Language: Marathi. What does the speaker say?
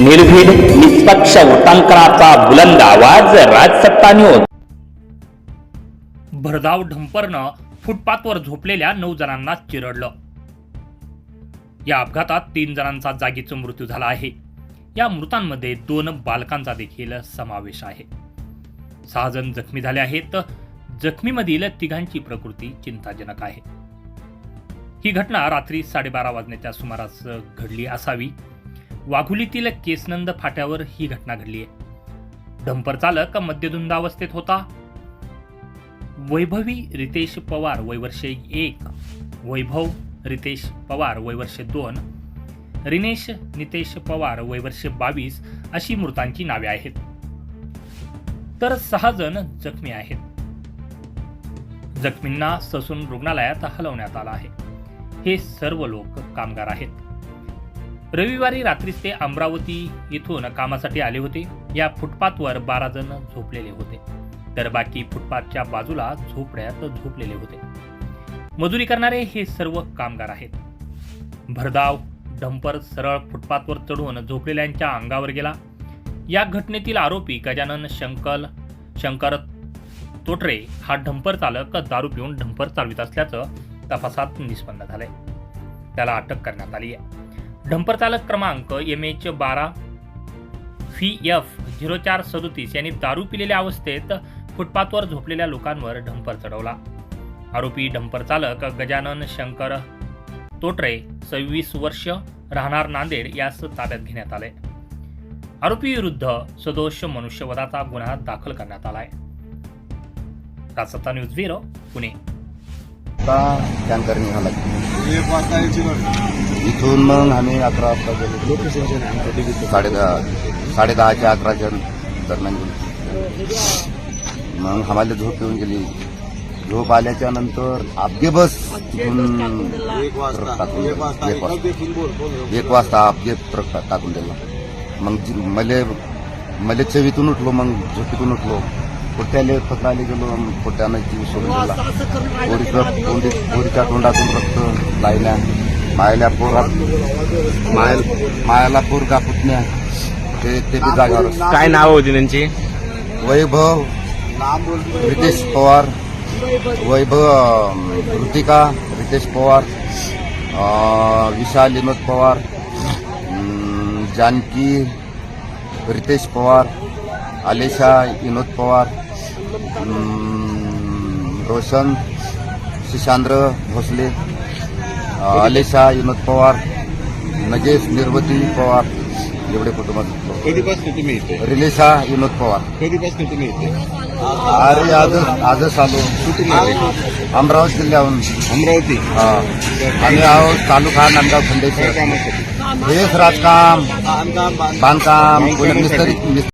निर्भीड निष्पक्ष वृत्तांकनाचा बुलंद आवाज राजसत्ता न्यूज भरधाव ढंपरनं फुटपाथवर झोपलेल्या नऊ जणांना चिरडलं. या अपघातात तीन जणांचा जागीच मृत्यू झाला आहे. या मृतांमध्ये दोन बालकांचा देखील समावेश आहे. सहा जण जखमी झाले आहेत. जखमीमधील तिघांची प्रकृती चिंताजनक आहे. ही घटना रात्री साडेबारा वाजण्याच्या सुमारास घडली असावी. वाघुलीतील केसनंद फाट्यावर ही घटना घडली आहे. डंपर चालक मद्यधुंद अवस्थेत होता. वैभवी रितेश पवार वयवर्षे एक. वैभव रितेश पवार वयवर्षे दोन. रिनेश नितेश पवार वयवर्षे बावीस अशी मृतांची नावे आहेत. तर सहा जण जखमी आहेत. जखमींना ससून रुग्णालयात हलवण्यात आलं आहे. हे सर्व लोक कामगार आहेत. रविवारी रात्रीच ते अमरावती येथून कामासाठी आले होते. या फुटपाथवर बारा जण झोपलेले होते. तर बाकी फुटपाथच्या बाजूला झोपड्यात झोपलेले होते. मजुरी करणारे हे सर्व कामगार आहेत. भरधाव डंपर सरळ फुटपाथवर चढून झोपलेल्यांच्या अंगावर गेला. या घटनेतील आरोपी गजानन शंकल शंकर तोटरे हा डंपर चालक दारू पिऊन डंपर चालवित असल्याचं तपासात निष्पन्न झालंय. त्याला अटक करण्यात आली आहे. डंपर चालक क्रमांक एम एच बारा फी एफ झिरो चार सदोतीस यांनी दारू पिलेल्या अवस्थेत फुटपाथवर झोपलेल्या लोकांवर डंपर चढवला. आरोपी डंपर चालक गजानन शंकर तोटरे सव्वीस वर्ष राहणार नांदेड यास ताब्यात घेण्यात आले. आरोपी विरुद्ध सदोष मनुष्यवधाचा गुन्हा दाखल करण्यात आलाय. Rajsatta news bureau Pune. एक वाजता यायची इथून मग आम्ही अकरा वाजता गेलो. साडे दहा साडे दहाच्या अकराच्या दरम्यान गेलो. मग आम्हाला झोप येऊन गेली. झोप आल्याच्यानंतर अपघे बस तिथून एक वाजता टाकून एक वाजता. एक वाजता. अपघे ट्रक टाकून दिला. मग मले मले चवीतून उठलो मग झोपेतून उठलो. पोट्याले पत्राले गेलो पोट्यानं जीव सोडून दिला. पोरीच्या तोंडातून रक्त लायल्या. मायल्या पोरात मायल मायाला पोरगा पुतण्या? ते ते बी जागावर काय नाव होती त्यांची? वैभव रितेश पवार. वैभव ऋतिका रितेश पवार विशाल विनोद पवार जानकी रितेश पवार आलेशा विनोद पवार रोशन शिशांद्र भोसले अं, आलेशा विनोद पवार नजेश निर्वती पवार एवढे कुटुंबात कधीपासून तुम्ही इथे? रिलेशा विनोद पवार. कधीपासून तुम्ही इथे? अरे आजच आजच आलो कुठून आले? अमरावती जिल्ह्याहून. अमरावती? हा. आम्ही आहोत तालुका नांदगाव काय खंडेश्वर कामासाठी हेच राजकाम. बांधकाम. मिस्त्री